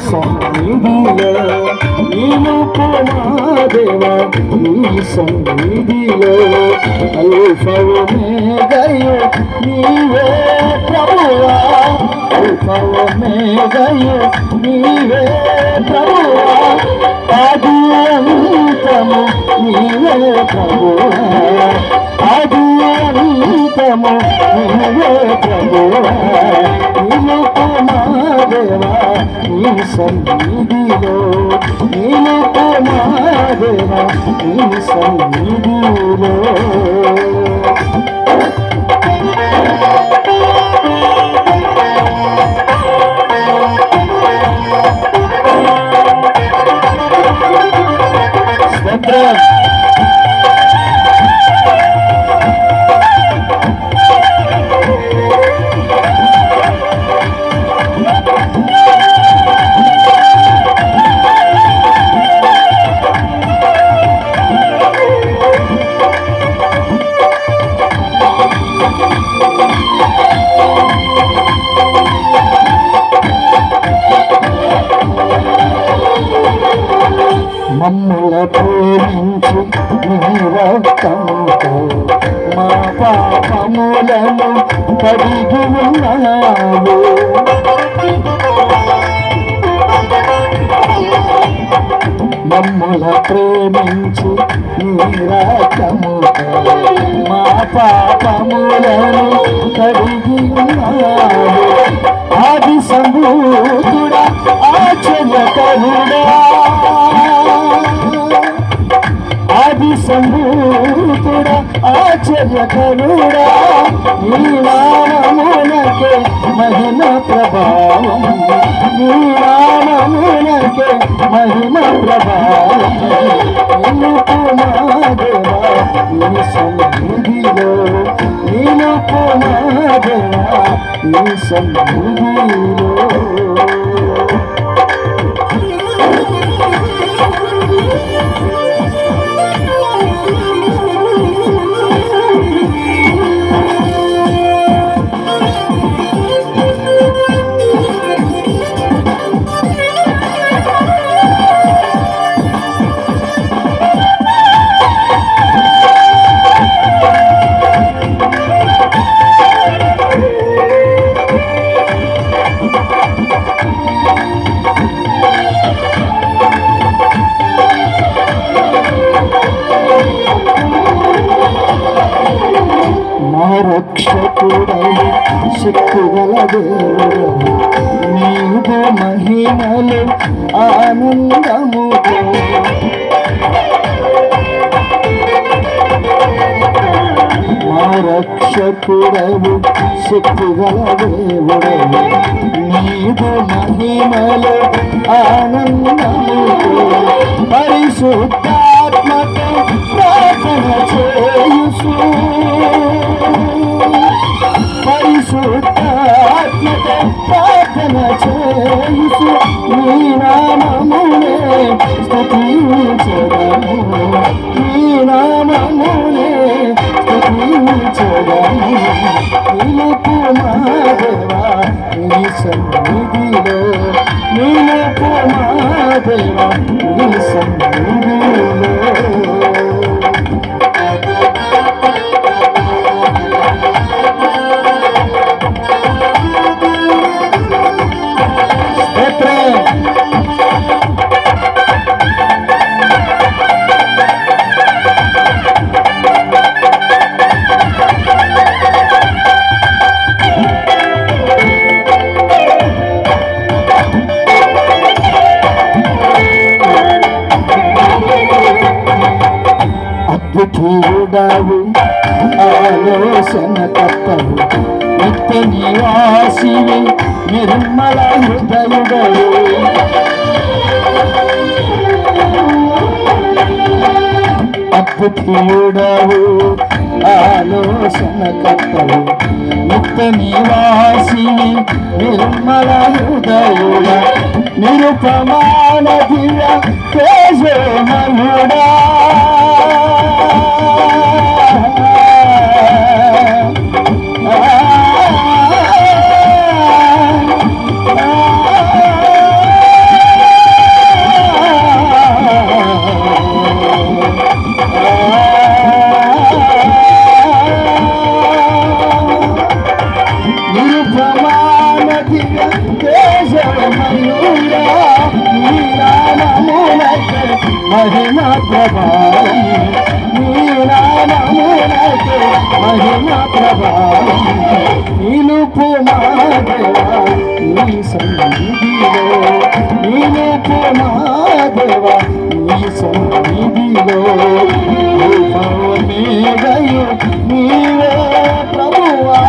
సన్నిధిలో నిలుపు మాదేవా నీ సన్నిధిలో అల్ఫవు మేఘయు నీవే ప్రభువా అల్ఫవు మేఘయు నీవే ప్రభువా ఆది అంతము నీవే ప్రభువా ఆది అంతము నీవే ప్రభువా నిలుపు మాదేవా నీ సన్నిధిలో నిలుపు మాదేవా నీ సన్నిధిలో. మమ్ముల ప్రేమించి నీ రక్తముతో మా పాపములను కడిగి ఉన్నావు మమ్ముల ప్రేమించి నీ మా పాపములను కడిగి ఉన్నావు ఆది సంభూతుడా సంభూతుడా ఆశ్చర్యకరుడా నీ నామమునకే మహిమ ప్రభావం. నీ నామమునకే మహిమ ప్రభావం. నిలుపు మాదేవా నీ సన్నిధిలో మాదేవా నీ సన్నిధిలో. రక్షకుడై శక్తిగల దేవుడు నీవు మహిమలు ఆనందముతో మా రక్షకుడవు శక్తిగల దేవుడు నీవు మహిమలు ఆనందముతో పరిశుద్ధ సన్నిధిలో నిలుపు మాదేవా నీ సన్నిధిలో. ఆలోచన కర్తవు నిత్య నివాసివి నిర్మల హృదయుడవు నిలుపు ఆలోచన కర్తవు నిత్య నివాసిని నిర్మల హృదయుడ. నిరుపమాన దివ్య తేజోమయుడా. ప్రభావం నీ నామమునకే మహిమ ప్రభావం నిలుపు మాదేవా నీ సన్నిధిలో నిలుపు మాదేవా నీ సన్నిధిలో నీవే ప్రభువా